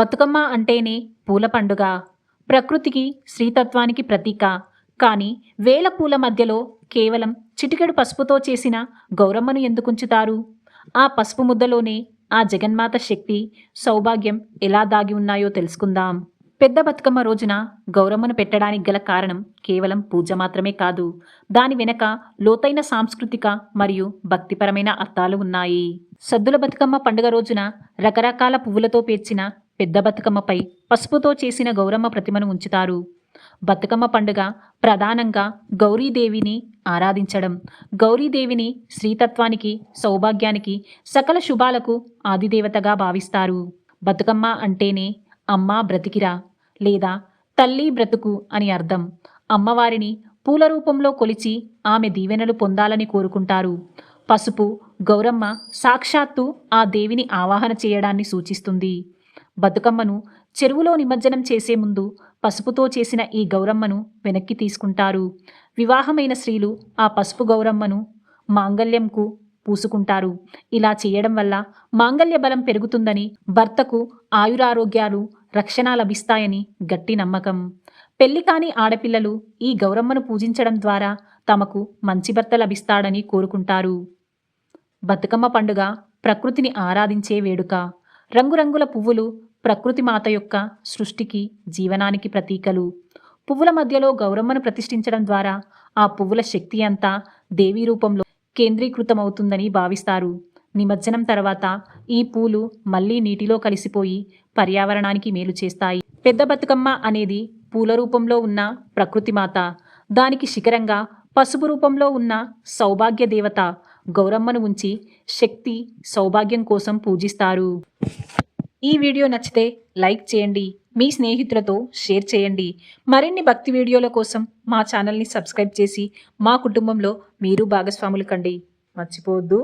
బతుకమ్మ అంటేనే పూల పండుగ. ప్రకృతికి శ్రీతత్వానికి ప్రతీక. కానీ వేల పూల మధ్యలో కేవలం చిటికెడు పసుపుతో చేసిన గౌరమ్మను ఎందుకుంచుతారు? ఆ పసుపు ముద్దలోనే ఆ జగన్మాత శక్తి సౌభాగ్యం ఎలా దాగి ఉన్నాయో తెలుసుకుందాం. పెద్ద బతుకమ్మ రోజున గౌరమ్మను పెట్టడానికి గల కారణం కేవలం పూజ మాత్రమే కాదు. దాని వెనక లోతైన సాంస్కృతిక మరియు భక్తిపరమైన అర్థాలు ఉన్నాయి. సద్దుల బతుకమ్మ పండుగ రోజున రకరకాల పువ్వులతో పేర్చిన పెద్ద బతుకమ్మపై పసుపుతో చేసిన గౌరమ్మ ప్రతిమను ఉంచుతారు. బతుకమ్మ పండుగ ప్రధానంగా గౌరీదేవిని ఆరాధించడం. గౌరీదేవిని శ్రీతత్వానికి సౌభాగ్యానికి సకల శుభాలకు ఆదిదేవతగా భావిస్తారు. బతుకమ్మ అంటేనే అమ్మ బ్రతికిరా లేదా తల్లి బ్రతుకు అని అర్థం. అమ్మవారిని పూల రూపంలో కొలిచి ఆమె దీవెనలు పొందాలని కోరుకుంటారు. పసుపు గౌరమ్మ సాక్షాత్తు ఆ దేవిని ఆవాహన చేయడాన్ని సూచిస్తుంది. బతుకమ్మను చెరువులో నిమజ్జనం చేసే ముందు పసుపుతో చేసిన ఈ గౌరమ్మను వెనక్కి తీసుకుంటారు. వివాహమైన స్త్రీలు ఆ పసుపు గౌరమ్మను మాంగల్యంకు పూసుకుంటారు. ఇలా చేయడం వల్ల మాంగల్య బలం పెరుగుతుందని భర్తకు ఆయురారోగ్యాలు రక్షణ లభిస్తాయని గట్టి నమ్మకం. పెళ్ళి కాని ఆడపిల్లలు ఈ గౌరమ్మను పూజించడం ద్వారా తమకు మంచి భర్త లభిస్తాడని కోరుకుంటారు. బతుకమ్మ పండుగ ప్రకృతిని ఆరాధించే వేడుక. రంగురంగుల పువ్వులు ప్రకృతి మాత యొక్క సృష్టికి జీవనానికి ప్రతీకలు. పువ్వుల మధ్యలో గౌరమ్మను ప్రతిష్ఠించడం ద్వారా ఆ పువ్వుల శక్తి అంతా దేవీ రూపంలో కేంద్రీకృతమవుతుందని భావిస్తారు. నిమజ్జనం తర్వాత ఈ పూలు మళ్ళీ నీటిలో కలిసిపోయి పర్యావరణానికి మేలు చేస్తాయి. పెద్ద బతుకమ్మ అనేది పూల రూపంలో ఉన్న ప్రకృతి మాత. దానికి శిఖరంగా పసుపు రూపంలో ఉన్న సౌభాగ్య దేవత గౌరమ్మను ఉంచి శక్తి సౌభాగ్యం కోసం పూజిస్తారు. ఈ వీడియో నచ్చితే లైక్ చేయండి మీ స్నేహితులతో షేర్ చేయండి. మరిన్ని భక్తి వీడియోల కోసం మా ఛానల్ని సబ్స్క్రైబ్ చేసి మా కుటుంబంలో మీరు భాగస్వాములు కండి. మర్చిపోవద్దు.